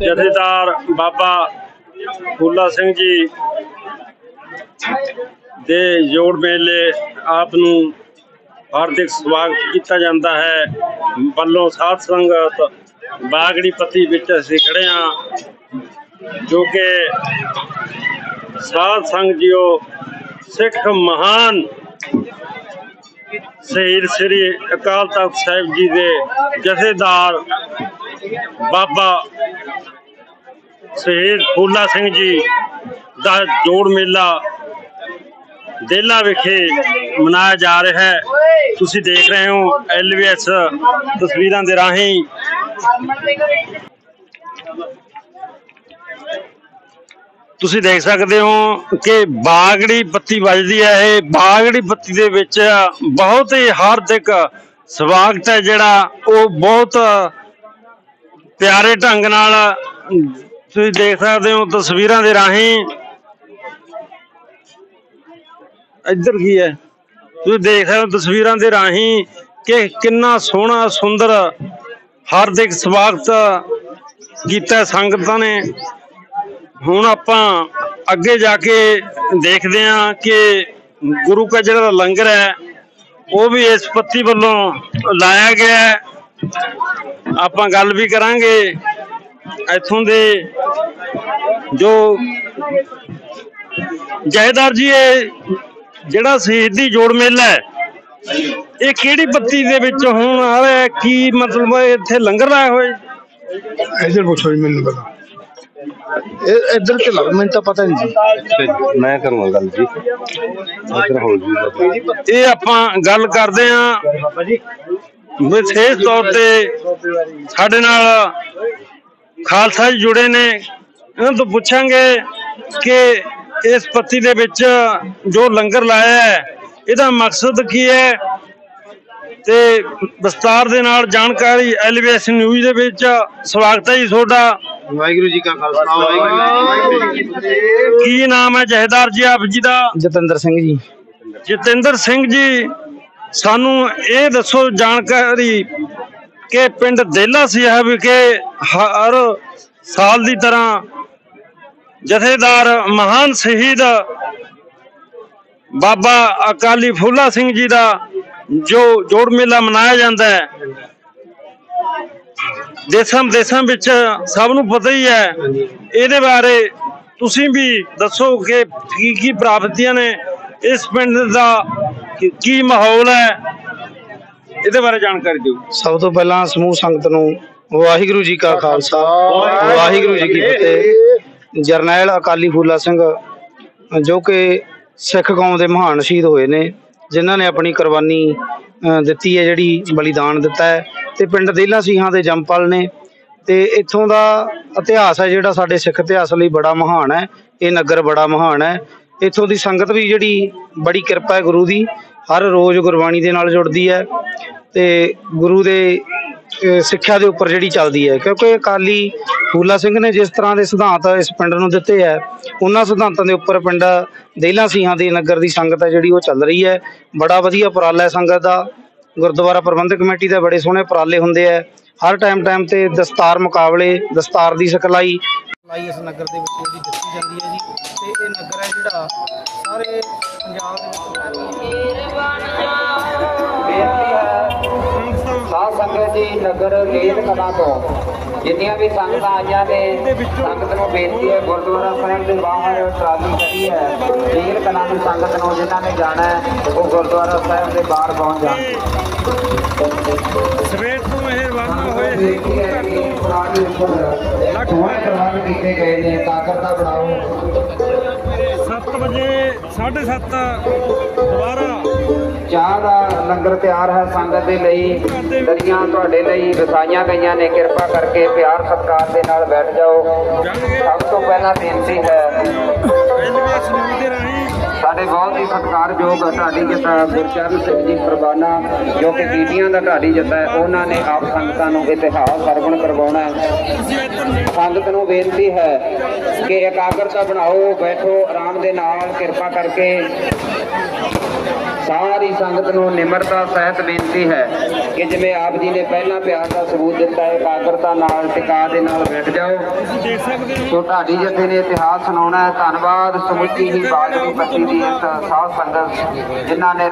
ਜਥੇਦਾਰ ਬਾਬਾ ਫੂਲਾ ਸਿੰਘ ਜੀ ਦੇ ਜੋੜ ਮੇਲੇ ਆਪ ਨੂੰ ਹਾਰਦਿਕ ਸਵਾਗਤ ਕੀਤਾ ਜਾਂਦਾ ਹੈ। ਵੱਲੋਂ ਸਾਧ ਸੰਗਤ ਬਾਗੜੀ ਪੱਤੀ ਵਿੱਚ ਅਸੀਂ ਖੜੇ ਹਾਂ, ਜੋ ਕਿ ਸਾਧ ਸੰਗ ਜੀਓ ਸਿੱਖ ਮਹਾਨ ਸ਼ਹੀਦ ਸ੍ਰੀ ਅਕਾਲ ਤਖਤ ਸਾਹਿਬ ਜੀ ਦੇ ਜਥੇਦਾਰ ਬਾਬਾ ਸ਼ਹੀਦ ਫੂਲਾ ਸਿੰਘ ਜੀ ਦਾ ਜੋੜ ਮੇਲਾ ਦੇਲਾ ਵਿਖੇ ਮਨਾਇਆ ਜਾ ਰਿਹਾ ਹੈ। ਤੁਸੀਂ ਦੇਖ ਰਹੇ ਹੋ ਐਲਵੀਐਸ ਤਸਵੀਰਾਂ ਦੇ ਰਾਹੀਂ। ਤੁਸੀਂ ਦੇਖ ਸਕਦੇ ਹੋ ਕਿ ਬਾਗੜੀ ਬੱਤੀ ਵੱਜਦੀ ਹੈ। ਇਹ ਬਾਗੜੀ ਬੱਤੀ ਦੇ ਵਿੱਚ ਬਹੁਤ ਹੀ ਹਾਰਦਿਕ ਸਵਾਗਤ ਹੈ ਜਿਹੜਾ ਉਹ ਬਹੁਤ ਪਿਆਰੇ ਢੰਗ ਨਾਲ ਤੁਸੀਂ ਦੇਖ ਸਕਦੇ ਹੋ ਤਸਵੀਰਾਂ ਦੇ ਰਾਹੀਂ ਇੱਧਰ ਕੀ ਹੈ? ਤੁਸੀਂ ਦੇਖ ਸਕਦੇ ਹੋ ਤਸਵੀਰਾਂ ਦੇ ਰਾਹੀਂ ਕਿ ਕਿੰਨਾ ਸੋਹਣਾ, ਸੁੰਦਰ, ਹਾਰਦਿਕ ਸਵਾਗਤ ਕੀਤਾ ਸੰਗਤਾਂ ਨੇ। ਹੁਣ ਆਪਾਂ ਅੱਗੇ ਜਾ ਕੇ ਦੇਖਦੇ ਹਾਂ ਕਿ ਗੁਰੂ ਕਾ ਜਿਹੜਾ ਲੰਗਰ ਹੈ, ਉਹ ਵੀ ਇਸ ਪੱਤੀ ਵੱਲੋਂ ਲਾਇਆ ਗਿਆ ਹੈ। ਆਪਾਂ ਗੱਲ ਵੀ ਕਰਾਂਗੇ ਇੱਥੋਂ ਦੇ ਜੋ ਜਹੇਦਾਰ ਜੀ ਇਹ ਜਿਹੜਾ ਸ਼ਹੀਦੀ ਜੋੜ ਮੇਲਾ ਹੈ ਇਹ ਕਿਹੜੀ ਬੱਤੀ ਦੇ ਵਿੱਚ ਹੁਣ ਆ ਰਿਹਾ ਹੈ? ਕੀ ਮਤਲਬ ਹੈ? ਇੱਥੇ ਲੰਗਰ ਲਾਇਆ ਹੋਇਆ ਹੈ? ਇਧਰ ਪੁੱਛੋ ਜੀ ਮੈਨੂੰ ਪਤਾ। ਇਹ ਇੱਧਰ ਤੇ ਲੱਗ ਮੈਨੂੰ ਤਾਂ ਪਤਾ ਨਹੀਂ ਜੀ। ਮੈਂ ਕਰੂੰਗਾ ਗੱਲ ਜੀ। ਇੱਧਰ ਹੋ ਜੀ ਇਹ ਆਪਾਂ ਗੱਲ ਕਰਦੇ ਹਾਂ ਵਿਸ਼ੇਸ਼ ਤੌਰ ਤੇ ਸਾਡੇ ਨਾਲ ਖਾਲਸਾ ਜੀ ਜੁੜੇ ਨੇ। ਇਹਨਾਂ ਤੋਂ ਪੁੱਛਾਂਗੇ ਕਿ ਇਸ ਪੱਤੀ ਦੇ ਵਿੱਚ ਜੋ ਲੰਗਰ ਲਾਇਆ ਹੈ ਇਹਦਾ ਮਕਸਦ ਕੀ ਹੈ? ਤੇ ਵਿਸਤਾਰ ਦੇ ਨਾਲ ਜਾਣਕਾਰੀ ਐਲਵੀਐਸ ਨਿਊਜ਼ ਦੇ ਵਿੱਚ ਸਵਾਗਤ ਹੈ ਜੀ ਤੁਹਾਡਾ। ਵਾਹਿਗੁਰੂ ਜੀ ਕਾ ਖਾਲਸਾ ਵਾਹਿਗੁਰੂ ਜੀ ਕੀ ਨਾਮ ਹੈ ਜਹੇਦਾਰ ਜੀ ਆਪ ਜੀ ਦਾ? ਜਤਿੰਦਰ ਸਿੰਘ ਜੀ। ਜਤਿੰਦਰ ਸਿੰਘ ਜੀ ਸਾਨੂੰ ਇਹ ਦੱਸੋ ਜਾਣਕਾਰੀ ਕਿ ਪਿੰਡ ਦੇਲਾ ਸਿਆਹ ਵਿਖੇ ਹਰ ਸਾਲ ਦੀ ਤਰ੍ਹਾਂ ਜਥੇਦਾਰ ਮਹਾਨ ਸ਼ਹੀਦ ਬਾਬਾ ਅਕਾਲੀ ਫੂਲਾ ਸਿੰਘ ਜੀ ਦਾ ਜੋ ਜੋੜ ਮੇਲਾ ਮਨਾਇਆ ਜਾਂਦਾ ਹੈ। ਦੇਸ਼ਾਂ ਦੇਸ਼ਾਂ ਵਿੱਚ ਸਭ ਨੂੰ ਪਤਾ ਹੀ ਹੈ। ਇਹਦੇ ਬਾਰੇ ਤੁਸੀਂ ਵੀ ਦੱਸੋ ਕਿ ਕੀ ਕੀ ਪ੍ਰਾਪਤੀਆਂ ਨੇ। ਇਸ ਪਿੰਡ ਦਾ ਕੀ- ਕੀ ਮਾਹੌਲ ਹੈ। ਇਹਦੇ ਬਾਰੇ ਜਾਣਕਾਰੀ ਦਿਓ। ਸਭ ਤੋਂ ਪਹਿਲਾਂ ਸਮੂਹ ਸੰਗਤ ਨੂੰ ਵਾਹਿਗੁਰੂ ਜੀ ਕਾ ਖਾਲਸਾ, ਵਾਹਿਗੁਰੂ ਜੀ ਕੀ ਫਤਿਹ। ਜਰਨੈਲ ਅਕਾਲੀ ਫੂਲਾ ਸਿੰਘ, ਜੋ ਕਿ ਸਿੱਖ ਕੌਮ ਦੇ ਮਹਾਨ ਸ਼ਹੀਦ ਹੋਏ ਨੇ, ਜਿਨ੍ਹਾਂ ਨੇ ਆਪਣੀ ਕੁਰਬਾਨੀ ਦਿੱਤੀ ਹੈ, ਜਿਹੜੀ ਬਲੀਦਾਨ ਦਿੱਤਾ ਹੈ। ਤੇ ਪਿੰਡ ਦੇਲਾ ਸਿੰਘਾਂ ਦੇ ਜੰਪਲ ਨੇ। ਤੇ ਇੱਥੋਂ ਦਾ ਇਤਿਹਾਸ ਹੈ, ਜਿਹੜਾ ਸਾਡੇ ਸਿੱਖ ਇਤਿਹਾਸ ਲਈ ਬੜਾ ਮਹਾਨ ਹੈ। ਇਹ ਨਗਰ ਬੜਾ ਮਹਾਨ ਹੈ। ਇੱਥੋਂ ਦੀ ਸੰਗਤ ਵੀ ਜਿਹੜੀ ਬੜੀ ਕਿਰਪਾ ਹੈ ਗੁਰੂ ਦੀ। ਹਰ ਰੋਜ਼ ਗੁਰਬਾਣੀ ਦੇ ਨਾਲ ਜੁੜਦੀ ਹੈ। ਤੇ ਗੁਰੂ ਦੇ ਅਹ, ਸਿੱਖਿਆ ਦੇ ਉੱਪਰ ਜਿਹੜੀ ਚੱਲਦੀ ਹੈ ਕਿਉਂਕਿ ਅਕਾਲੀ ਫੂਲਾ ਸਿੰਘ ਨੇ ਜਿਸ ਤਰ੍ਹਾਂ ਦੇ ਸਿਧਾਂਤ ਇਸ ਪਿੰਡ ਨੂੰ ਦਿੱਤੇ ਹੈ ਉਹਨਾਂ ਸਿਧਾਂਤਾਂ ਦੇ ਉੱਪਰ ਪਿੰਡ ਦੇਲਾ ਸਿੰਘਾਂ ਦੇ ਨਗਰ ਦੀ ਸੰਗਤ ਹੈ ਜਿਹੜੀ ਉਹ ਚੱਲ ਰਹੀ ਹੈ। ਬੜਾ ਵਧੀਆ ਉਪਰਾਲਾ ਹੈ ਸੰਗਤ ਦਾ। ਗੁਰਦੁਆਰਾ ਪ੍ਰਬੰਧਕ ਕਮੇਟੀ ਦੇ ਬੜੇ ਸੋਹਣੇ ਉਪਰਾਲੇ ਹੁੰਦੇ ਹੈ। ਹਰ ਟਾਈਮ ਟਾਈਮ ਤੇ ਦਸਤਾਰ ਮੁਕਾਬਲੇ ਦਸਤਾਰ ਦੀ ਸਿਖਲਾਈ ਸਿਖਲਾਈ ਇਸ ਨਗਰ ਦੇ ਵਿੱਚ ਜਿਹੜੀ ਦਿੱਤੀ ਜਾਂਦੀ ਹੈ ਜੀ। ਤੇ ਇਹ ਨਗਰ ਹੈ ਜਿਹੜਾ ਸਾਰੇ ਪੰਜਾਬ ਦੇ ਵਿੱਚ ਸਾਧ ਸੰਗਤ ਜੀ ਨਗਰ ਗੇਟ ਕਲਾ ਤੋਂ ਜਿੰਨੀਆਂ ਵੀ ਸੰਗਤਾਂ ਆਈਆਂ ਨੇ ਸੰਗਤ ਨੂੰ ਬੇਨਤੀ ਹੈ ਗੁਰਦੁਆਰਾ ਸਾਹਿਬ ਦੇ ਬਾਹਰ ਟਰਾਲੀ ਖੜੀ ਹੈ। ਗੇਟ ਕਲਾ ਦੀ ਸੰਗਤ ਨੂੰ ਜਿਨ੍ਹਾਂ ਨੇ ਜਾਣਾ ਹੈ ਉਹ ਗੁਰਦੁਆਰਾ ਸਾਹਿਬ ਦੇ ਬਾਹਰ ਪਹੁੰਚ ਜਾਣ। ਸਵੇਰ ਤੋਂ ਇਹ ਰਵਾਨਾ ਹੋਏ ਬੇਨਤੀ ਹੈ ਕਿ ਪੁਰਾਣੇ ਉੱਪਰ ਸੋਹਣੇ ਪ੍ਰਬੰਧ ਕੀਤੇ ਗਏ ਨੇ ਕਾਕਰਤਾ ਬਣਾਓ। 7 ਵਜੇ 7:30 ਦੁਬਾਰਾ। ਚਾਹ ਦਾ ਲੰਗਰ ਤਿਆਰ ਹੈ ਸੰਗਤ ਦੇ ਲਈ। ਦਰੀਆਂ ਤੁਹਾਡੇ ਲਈ ਵਸਾਈਆਂ ਗਈਆਂ ਨੇ। ਕਿਰਪਾ ਕਰਕੇ ਪਿਆਰ ਸਤਿਕਾਰ ਦੇ ਨਾਲ ਬੈਠ ਜਾਓ। ਸਭ ਤੋਂ ਪਹਿਲਾਂ ਬੇਨਤੀ ਹੈ ਐਲਵੀਐਸ ਨਿਊਜ਼ ਦੇ ਰਾਹੀਂ ਸਾਡੇ ਬਹੁਤ ਹੀ ਸਤਿਕਾਰਯੋਗ ਢਾਡੀ ਜਥਾ ਗੁਰਚਰਨ ਸਿੰਘ ਜੀ ਪ੍ਰਵਾਨਾ, ਜੋ ਕਿ ਬੀਬੀਆਂ ਦਾ ਢਾਡੀ ਜਥਾ ਹੈ, ਉਹਨਾਂ ਨੇ ਆਪ ਸੰਗਤਾਂ ਨੂੰ ਇਤਿਹਾਸ ਸਰਵਣ ਕਰਵਾਉਣਾ ਸੰਗਤ ਨੂੰ ਬੇਨਤੀ ਹੈ ਕਿ ਇਕਾਗਰਤਾ ਬਣਾਓ, ਬੈਠੋ, ਆਰਾਮ ਦੇ ਨਾਲ ਕਿਰਪਾ ਕਰਕੇ ਸਾਰੀ ਸੰਗਤ ਨੂੰ ਨਿਮਰਤਾ, ਸਹਿਤ ਬੇਨਤੀ ਹੈ। ਕਿ ਜਿਵੇਂ ਆਪ ਜੀ ਨੇ ਪਹਿਲਾਂ ਪਿਆਰ ਦਾ ਸਬੂਤ ਦਿੱਤਾ ਹੈ, ਇਕਾਗਰਤਾ ਨਾਲ, ਟਿਕਾ ਦੇ ਨਾਲ ਬੈਠ ਜਾਓ। ਸੋ ਢਾਡੀ ਜਥੇ ਨੇ ਇਤਿਹਾਸ ਸੁਣਾਉਣਾ ਹੈ, ਧੰਨਵਾਦ। ਸਮੁੱਚੀ ਹੀ ਬਾਗੜੀ ਪੱਟੀ ਦੀ ਇਸ ਸਾਧ ਸੰਗਤ ਜਿਨ੍ਹਾਂ ਨੇ